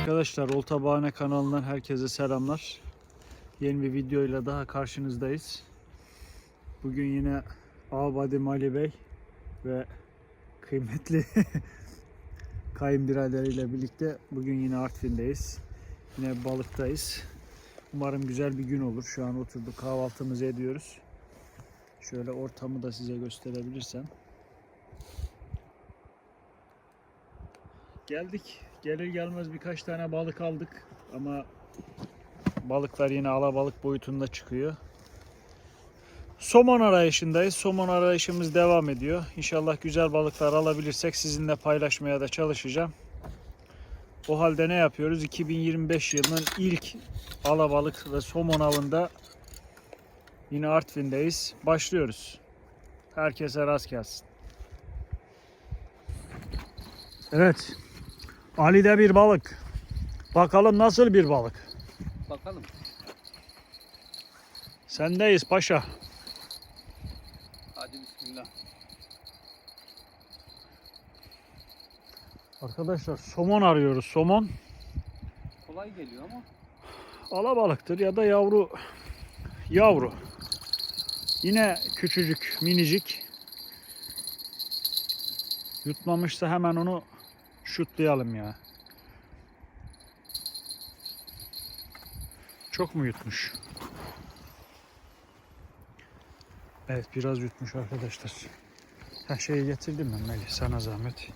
Arkadaşlar Olta Bahane kanalından herkese selamlar. Yeni bir videoyla daha karşınızdayız. Bugün yine Ağabadi Mali Bey ve kıymetli kayınbiraderiyle birlikte bugün yine Artvin'deyiz. Yine balıktayız. Umarım güzel bir gün olur. Şu an oturduk kahvaltımızı ediyoruz. Şöyle ortamı da size gösterebilirsem. Geldik. Gelir gelmez birkaç tane balık aldık ama balıklar yine alabalık boyutunda çıkıyor. Somon arayışındayız. Somon arayışımız devam ediyor. İnşallah güzel balıklar alabilirsek sizinle paylaşmaya da çalışacağım. O halde ne yapıyoruz? 2025 yılının ilk alabalık ve somon avında yine Artvin'deyiz. Başlıyoruz. Herkese rast gelsin. Evet. Ali'de bir balık. Bakalım nasıl bir balık. Bakalım. Sendeyiz paşa. Hadi bismillah. Arkadaşlar somon arıyoruz. Somon Kolay geliyor ama alabalıktır ya da yavru yavru. Yine küçücük, minicik. Yutmamışsa hemen onu şutlayalım ya. Çok mu yutmuş? Evet biraz yutmuş arkadaşlar. Her şeyi getirdim ben Melih sana zahmet.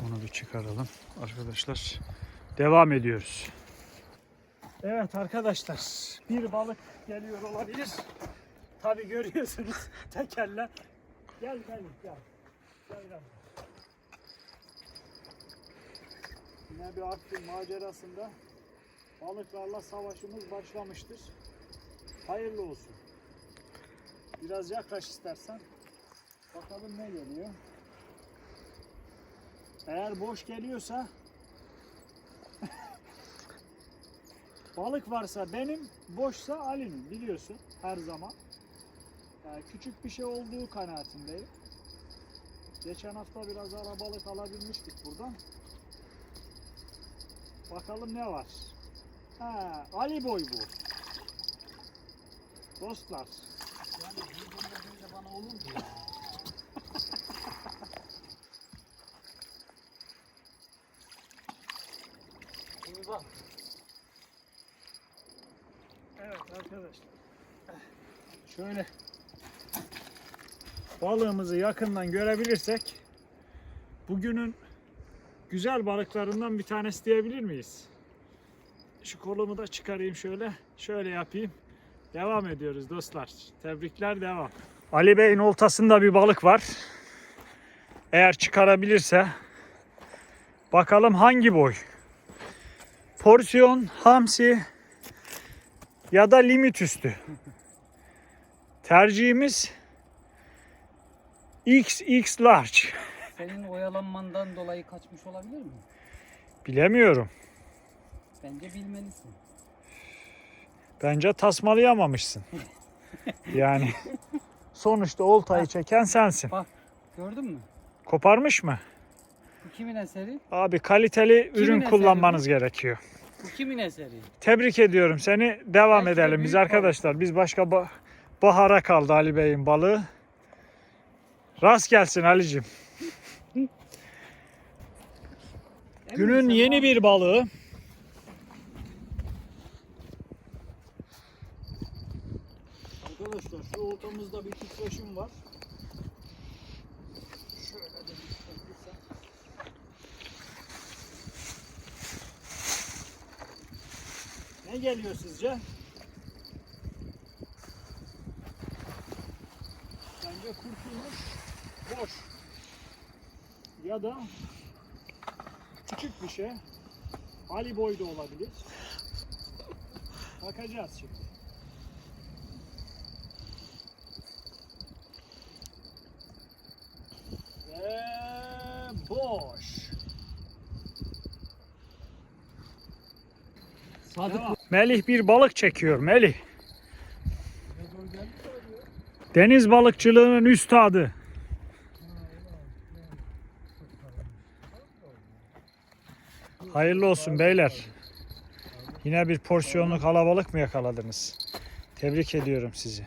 Onu bir çıkaralım arkadaşlar. Devam ediyoruz. Evet arkadaşlar bir balık geliyor olabilir. Tabi görüyorsunuz tekerle. Gel gel gel. Gel gel. Yine bir Artvin macerasında balıklarla savaşımız başlamıştır. Hayırlı olsun. Biraz yaklaş istersen. Bakalım ne geliyor. Eğer boş geliyorsa balık varsa benim, boşsa Ali'nin biliyorsun her zaman. Yani küçük bir şey olduğu kanaatindeyim. Geçen hafta biraz arabalık alabilmiştik buradan. Bakalım ne var. Ha, Ali boy bu. Dostlar. yani bir böyle bana olur mu ya? Şimdi bak. Evet arkadaşlar. Şöyle balığımızı yakından görebilirsek bugünün güzel balıklarından bir tanesi diyebilir miyiz? Şu kolumu da çıkarayım şöyle. Şöyle yapayım. Devam ediyoruz dostlar. Tebrikler devam. Ali Bey'in oltasında bir balık var. Eğer çıkarabilirse bakalım hangi boy? Porsiyon, hamsi, ya da limit üstü. Tercihimiz XX large. Senin oyalanmandan dolayı kaçmış olabilir mi? Bilemiyorum. Bence bilmelisin. Bence tasmalayamamışsın. Yani sonuçta oltayı çeken sensin. Bak gördün mü? Koparmış mı? Bu kimin eseri? Abi kaliteli ürün eseri kullanmanız gerekiyor. Bu kimin eseri? Tebrik ediyorum seni. Devam Belki de edelim biz büyük arkadaşlar. Biz başka ba- bahara kaldı Ali Bey'in balığı. Rast gelsin Ali'cim. Günün yeni bir balığı. Arkadaşlar şu oltamızda bir titreşim var. Şöyle de titreşim. Ne geliyor sizce? Bence kurtulmuş. Boş. Ya da küçük bir şey. Ali boy da olabilir. Bakacağız şimdi. Ve boş. Sadık Devam. Melih bir balık çekiyor Melih. Deniz balıkçılığının üstadı. Hayırlı olsun beyler. Yine bir porsiyonlu kalabalık mı yakaladınız? Tebrik ediyorum sizi.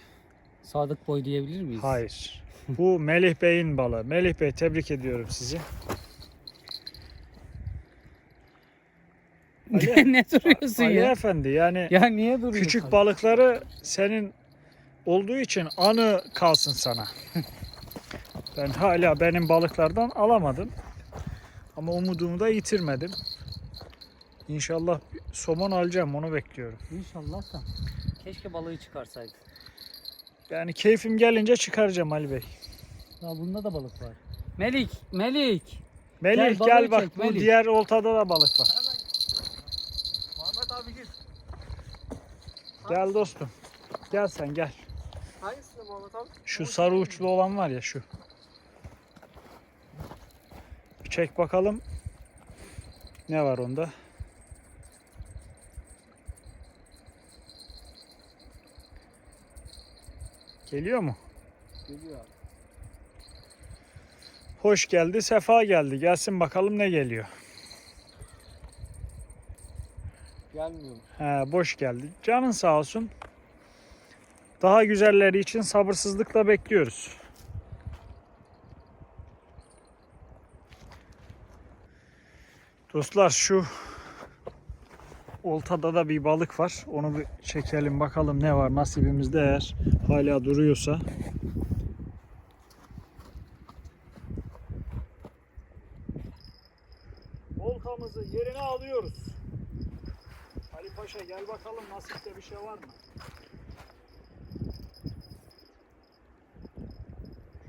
Sadık boy diyebilir miyiz? Hayır. Bu Melih Bey'in balığı. Melih Bey tebrik ediyorum sizi. Ali- ne duruyorsun Ali ya? Efendi yani Ya niye duruyorsun? küçük balıkları senin olduğu için anı kalsın sana. ben hala benim balıklardan alamadım. Ama umudumu da yitirmedim. İnşallah somon alacağım onu bekliyorum. İnşallah da. Keşke balığı çıkarsaydı. Yani keyfim gelince çıkaracağım Ali Bey. Ya bunda da balık var. Melik, Melik. Melih Gel, gel, bak çek, bu Melih. diğer oltada da balık var. Muhammed abi gir. Gel dostum. Gel sen gel. Hangisinde Muhammed abi? Şu sarı uçlu olan var ya şu. Bir çek bakalım. Ne var onda? Geliyor mu? Geliyor abi. Hoş geldi, sefa geldi. Gelsin bakalım ne geliyor. Gelmiyor. He, boş geldi. Canın sağ olsun. Daha güzelleri için sabırsızlıkla bekliyoruz. Dostlar şu oltada da bir balık var. Onu bir çekelim bakalım ne var nasibimizde eğer hala duruyorsa. Oltamızı yerine alıyoruz. Ali Paşa gel bakalım nasipte bir şey var mı?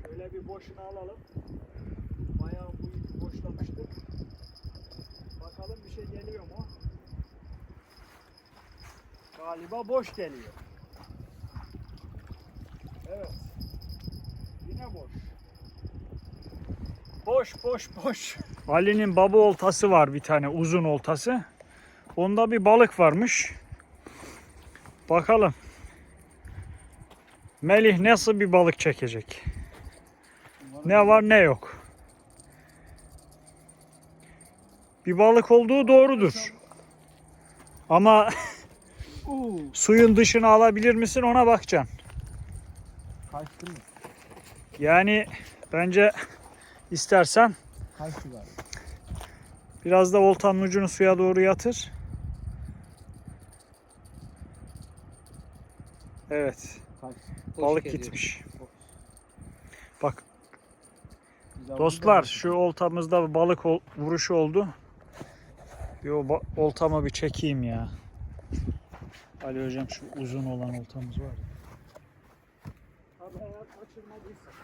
Şöyle bir boşuna alalım. Bayağı boşlamıştık. Bakalım bir şey geliyor mu? Galiba boş geliyor. Evet. Yine boş. Boş boş boş. Ali'nin baba oltası var bir tane uzun oltası. Onda bir balık varmış. Bakalım. Melih nasıl bir balık çekecek? Ne var ne yok. Bir balık olduğu doğrudur. Ama Suyun dışına alabilir misin ona bakacaksın. Kaçtı mı? Yani bence istersen Kaçtı galiba. biraz da oltanın ucunu suya doğru yatır. Evet, Kaçtı. Balık geliyor. gitmiş. Boş. Bak Dostlar şu oltamızda balık ol- vuruşu oldu. Bir o ba- oltamı bir çekeyim ya. Ali hocam şu uzun olan oltamız var ya. Abi eğer kaçırmadıysa.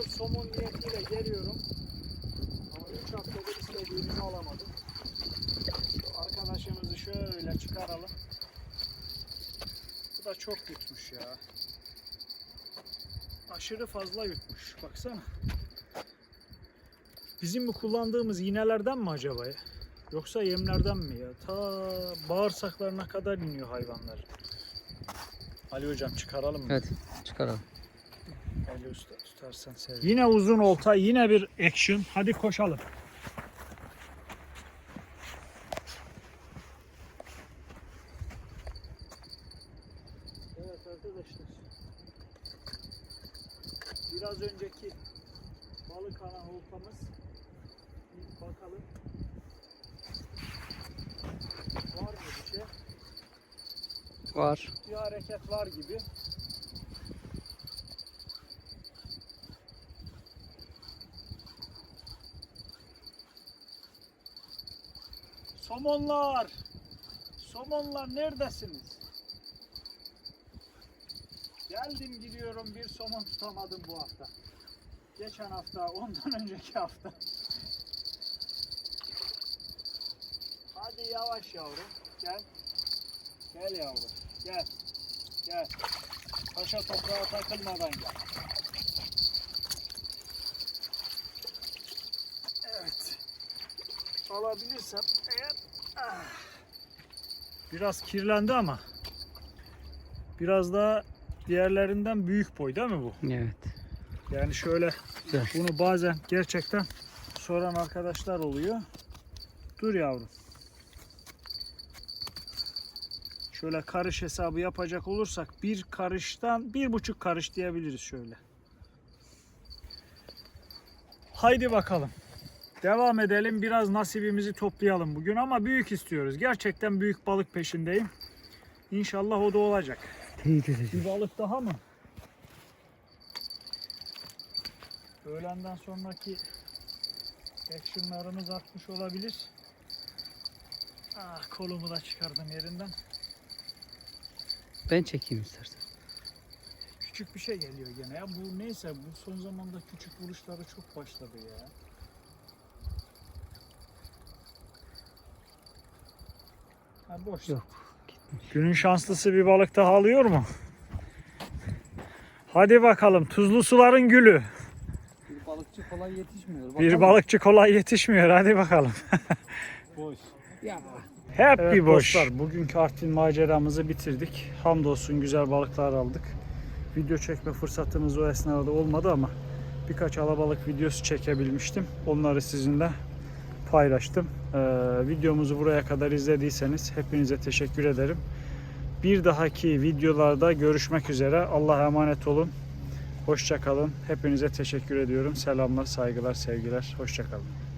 3 haftadır somon niyetiyle geliyorum ama 3 haftadır istediğimizi alamadım şu arkadaşımızı şöyle çıkaralım bu da çok yutmuş ya aşırı fazla yutmuş. Baksana. Bizim bu kullandığımız iğnelerden mi acaba ya? Yoksa yemlerden mi ya? Ta bağırsaklarına kadar iniyor hayvanlar. Ali hocam çıkaralım mı? Evet, çıkaralım. Ali usta tutarsan sevinirim. Yine uzun olta, yine bir action. Hadi koşalım. Evet arkadaşlar. Biraz önceki balık ana oltamız. Bir bakalım. Var mı bir şey? Var. Bir hareket var gibi. Somonlar! Somonlar neredesiniz? Geldim gidiyorum bir somon tutamadım bu hafta. Geçen hafta, ondan önceki hafta. Hadi yavaş yavrum. Gel. Gel yavrum. Gel. Gel. Taşa toprağa takılmadan gel. Evet. Alabilirsem eğer. Ah. Biraz kirlendi ama. Biraz daha diğerlerinden büyük boy değil mi bu? Evet. Yani şöyle Güzel. bunu bazen gerçekten soran arkadaşlar oluyor. Dur yavrum. Şöyle karış hesabı yapacak olursak bir karıştan bir buçuk karış diyebiliriz şöyle. Haydi bakalım. Devam edelim. Biraz nasibimizi toplayalım bugün ama büyük istiyoruz. Gerçekten büyük balık peşindeyim. İnşallah o da olacak. Bir balık daha mı? Öğlenden sonraki actionlarımız artmış olabilir. Ah kolumu da çıkardım yerinden. Ben çekeyim istersen. Küçük bir şey geliyor gene ya. Bu neyse bu son zamanda küçük vuruşları çok başladı ya. Ha boş. Yok. Günün şanslısı bir balık daha alıyor mu? Hadi bakalım tuzlu suların gülü. Bir balıkçı kolay yetişmiyor. Bir Bakalım. balıkçı kolay yetişmiyor. Hadi bakalım. Boş. Ya. Hep bir boş. Dostlar bugünkü Artvin maceramızı bitirdik. Hamdolsun güzel balıklar aldık. Video çekme fırsatımız o esnada olmadı ama birkaç alabalık videosu çekebilmiştim. Onları sizinle paylaştım. Ee, videomuzu buraya kadar izlediyseniz hepinize teşekkür ederim. Bir dahaki videolarda görüşmek üzere. Allah'a emanet olun. Hoşça kalın. Hepinize teşekkür ediyorum. Selamlar, saygılar, sevgiler. Hoşça kalın.